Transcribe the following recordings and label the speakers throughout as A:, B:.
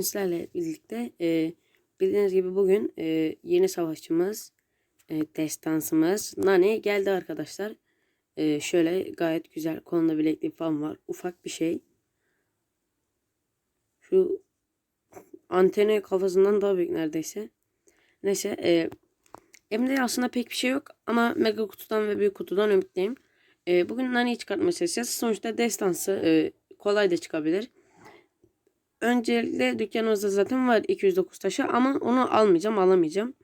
A: bugün birlikte e, bildiğiniz gibi bugün e, yeni savaşçımız, e, destansımız Nani geldi arkadaşlar. E, şöyle gayet güzel kolunda bileklik falan var. Ufak bir şey. Şu anteni kafasından daha büyük neredeyse. Neyse e, elimde aslında pek bir şey yok ama mega kutudan ve büyük kutudan ümitliyim. E, bugün Nani'yi çıkartmaya çalışacağız. Sonuçta destansı e, kolay da çıkabilir. Öncelikle dükkanımızda zaten var 209 taşı ama onu almayacağım alamayacağım.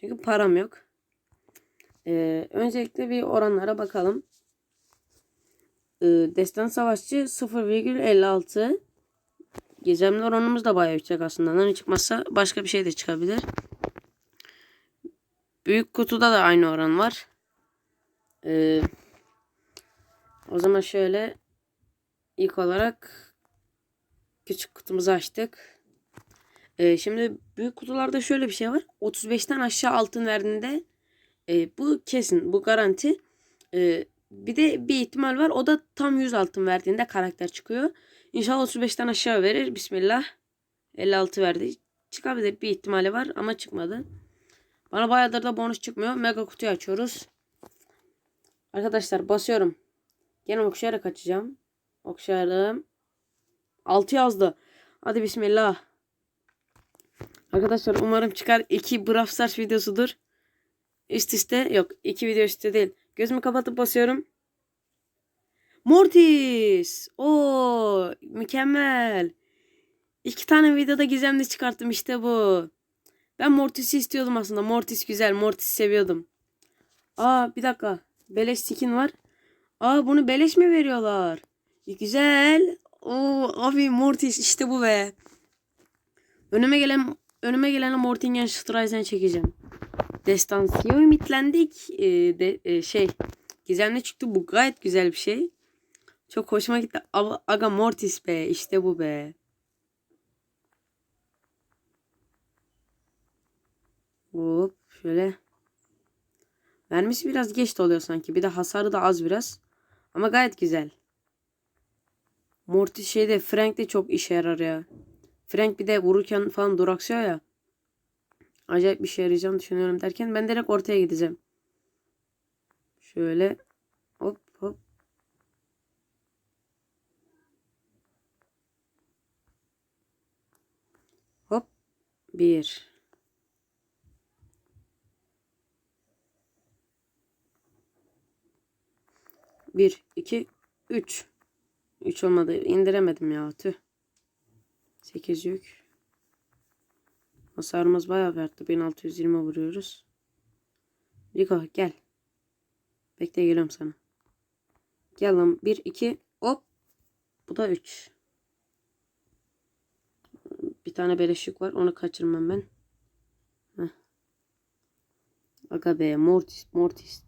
A: Çünkü param yok. Ee, öncelikle bir oranlara bakalım. Ee, Destan Savaşçı 0,56 Gizemli oranımız da bayağı yüksek aslında. Nani çıkmazsa başka bir şey de çıkabilir. Büyük kutuda da aynı oran var. Ee, o zaman şöyle ilk olarak küçük kutumuzu açtık. Ee, şimdi büyük kutularda şöyle bir şey var. 35'ten aşağı altın verdiğinde e, bu kesin bu garanti. E, bir de bir ihtimal var. O da tam 100 altın verdiğinde karakter çıkıyor. İnşallah 35'ten aşağı verir. Bismillah. 56 verdi. Çıkabilir bir ihtimali var ama çıkmadı. Bana bayağıdır da bonus çıkmıyor. Mega kutuyu açıyoruz. Arkadaşlar basıyorum. Gene okşayarak açacağım. Okşarım. 6 yazdı. Hadi bismillah. Arkadaşlar umarım çıkar. 2 Brawl Stars videosudur. Üst üste yok. 2 video üstte değil. Gözümü kapatıp basıyorum. Mortis. Oo mükemmel. İki tane videoda gizemli çıkarttım işte bu. Ben Mortis'i istiyordum aslında. Mortis güzel. Mortis seviyordum. Aa bir dakika. Beleş skin var. Aa bunu beleş mi veriyorlar? Güzel. Oo abi Mortis işte bu be. Önüme gelen önüme gelen Mortingen Streisand çekeceğim. Destansiyo ümitlendik. Ee, de, e, şey gizemli çıktı bu gayet güzel bir şey. Çok hoşuma gitti. Aga Mortis be işte bu be. Hop şöyle. Vermesi biraz geç oluyor sanki. Bir de hasarı da az biraz. Ama gayet güzel. Mortis şeyde Frank de çok işe yarar ya. Frank bir de vururken falan duraksıyor ya. Acayip bir şey yarayacağını düşünüyorum derken ben direkt ortaya gideceğim. Şöyle hop hop. Hop. Bir. Bir, iki, üç. 3 olmadı. indiremedim ya. Tüh. 8 yük. Hasarımız bayağı verdi. 1620 vuruyoruz. Rico gel. Bekle geliyorum sana. Gel lan. 1 2 hop. Bu da 3. Bir tane beleşik var. Onu kaçırmam ben. Heh. Aga be. Mortis. Mortis.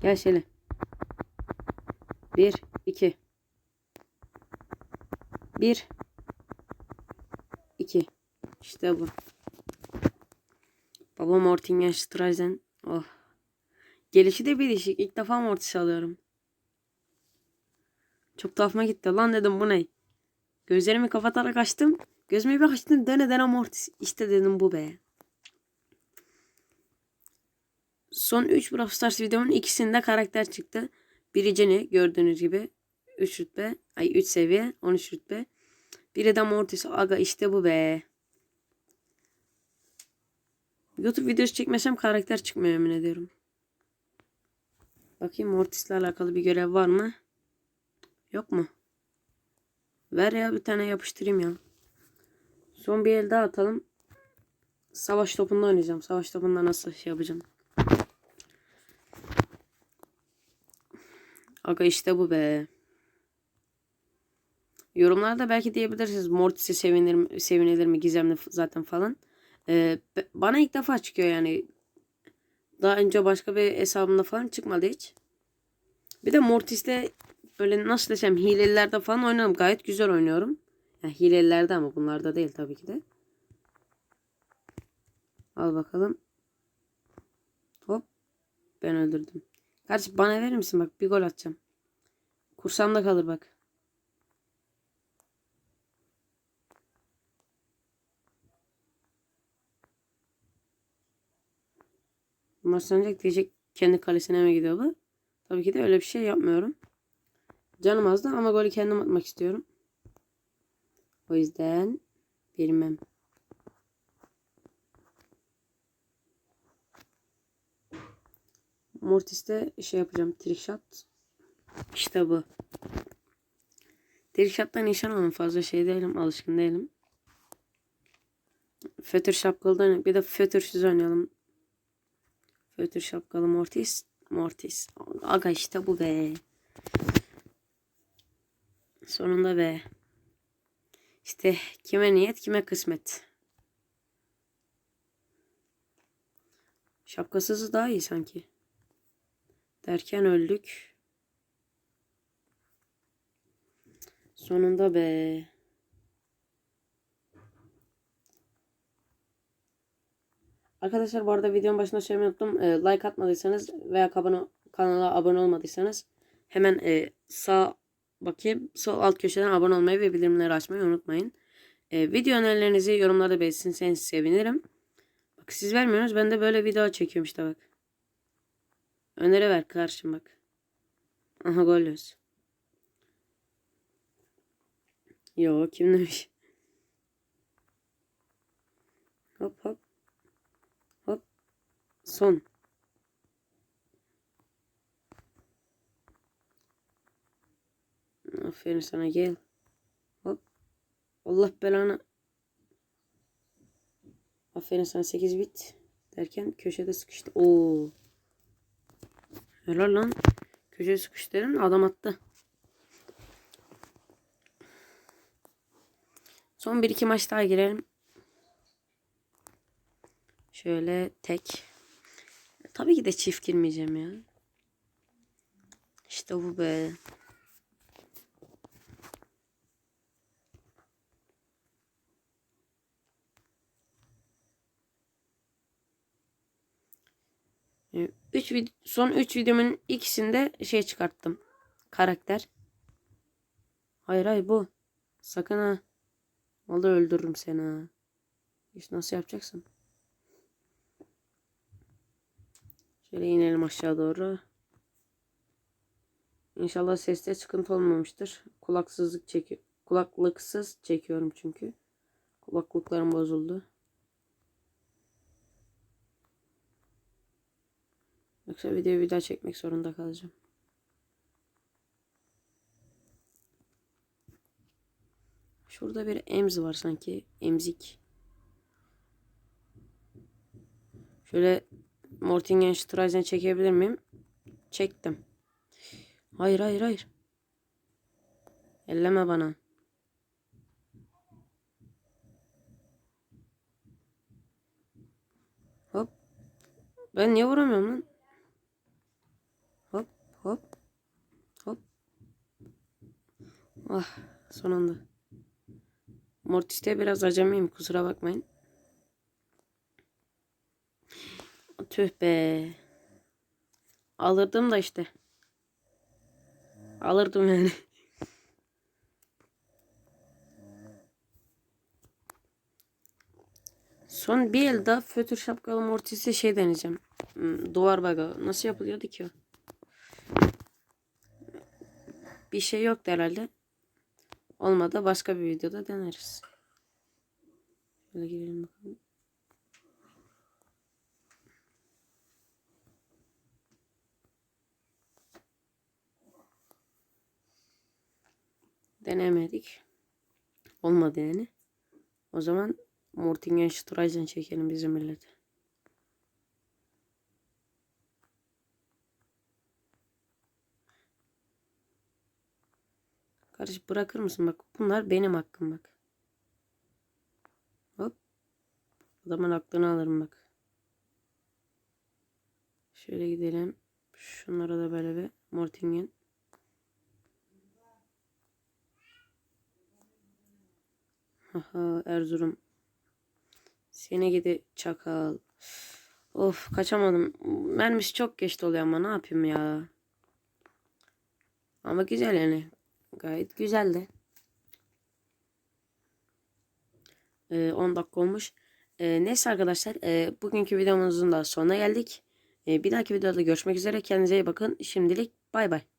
A: Gel şöyle. 1 2 1 2 İşte bu. Baba Mortingen Streisand. Oh. Gelişi de bir değişik. İlk defa Mortis alıyorum. Çok tuhafıma gitti. Lan dedim bu ne? Gözlerimi kapatarak açtım. Gözümü bir açtım. Döne döne Mortis. İşte dedim bu be. Son 3 Brawl Stars videomun ikisinde karakter çıktı. Biri Jenny gördüğünüz gibi. 3 rütbe. Ay 3 seviye. 13 rütbe. Biri de Mortis. Aga işte bu be. YouTube videosu çekmesem karakter çıkmıyor emin ediyorum. Bakayım Mortis'le alakalı bir görev var mı? Yok mu? Ver ya bir tane yapıştırayım ya. Son bir el daha atalım. Savaş topunda oynayacağım. Savaş topunda nasıl şey yapacağım. Aga işte bu be. Yorumlarda belki diyebilirsiniz Mortis'e sevinir mi, sevinilir mi gizemli zaten falan. Ee, bana ilk defa çıkıyor yani. Daha önce başka bir hesabımda falan çıkmadı hiç. Bir de Mortis'te böyle nasıl desem hilelilerde falan oynadım. Gayet güzel oynuyorum. Yani hilelilerde ama bunlarda değil tabii ki de. Al bakalım. Hop. Ben öldürdüm. Kardeşim bana verir misin? Bak bir gol atacağım. Kursamda kalır bak. Bunlar sanacak diyecek kendi kalesine mi gidiyor bu? Tabii ki de öyle bir şey yapmıyorum. Canım azdı ama golü kendim atmak istiyorum. O yüzden bilmem. Mortis'te şey yapacağım. Trick shot. İşte bu. Trick shot'tan nişan alın. Fazla şey değilim. Alışkın değilim. Fötür şapkalıdan bir de fötürsüz oynayalım. Fötür şapkalı Mortis. Mortis. Aga işte bu be. Sonunda be. İşte kime niyet kime kısmet. Şapkasızı daha iyi sanki. Derken öldük. Sonunda be. Arkadaşlar bu arada videonun başında söylemeyi unuttum. E, like atmadıysanız veya kanala, kanala abone olmadıysanız hemen e, sağ bakayım sol alt köşeden abone olmayı ve bildirimleri açmayı unutmayın. E, video önerilerinizi yorumlarda belirtirseniz sevinirim. Bak siz vermiyorsunuz ben de böyle video çekiyorum işte bak. Öneri ver karşım bak. Aha gol yiyoruz. Yo kim demiş? Hop. Hop. Son. Aferin sana gel. Hop. Allah belanı. Aferin sana 8 bit. Derken köşede sıkıştı. Oo. Helal lan. Köşeye sıkıştırın adam attı. Son bir iki maç daha girelim. Şöyle tek. Tabii ki de çift girmeyeceğim ya. İşte bu be. Ee, Üç vid son 3 videomun ikisinde şey çıkarttım. Karakter. Hayır hayır bu. Sakın ha. Vallahi öldürürüm seni ha. İşte nasıl yapacaksın? Şöyle inelim aşağı doğru. İnşallah seste sıkıntı olmamıştır. Kulaksızlık çekiyor. Kulaklıksız çekiyorum çünkü. Kulaklıklarım bozuldu. Yoksa videoyu bir daha çekmek zorunda kalacağım. Şurada bir emz var sanki. Emzik. Şöyle Mortingen Streisand çekebilir miyim? Çektim. Hayır hayır hayır. Elleme bana. Hop. Ben niye vuramıyorum lan? Hop hop. Hop. Ah son anda. Mortis'te biraz acemiyim kusura bakmayın. Tüh be. Alırdım da işte. Alırdım yani. Son bir el daha fötür şapkalı mortisi şey deneyeceğim. Hmm, Duvar baga. Nasıl yapılıyordu ki o? Bir şey yoktu herhalde. Olmadı başka bir videoda deneriz. Şöyle girelim bakalım. Denemedik. Olmadı yani. O zaman Mortingen Streisand çekelim bizim millete. Kardeş bırakır mısın bak. Bunlar benim hakkım bak. Hop. Adamın aklını alırım bak. Şöyle gidelim. Şunlara da böyle bir Mortingen. Haha Erzurum. Seni gidi çakal. Of kaçamadım. Mermisi çok geç doluyor ama ne yapayım ya. Ama güzel yani. Gayet güzeldi. Ee, 10 dakika olmuş. Ee, neyse arkadaşlar. E, bugünkü videomuzun da sonuna geldik. Ee, bir dahaki videoda görüşmek üzere. Kendinize iyi bakın. Şimdilik bay bay.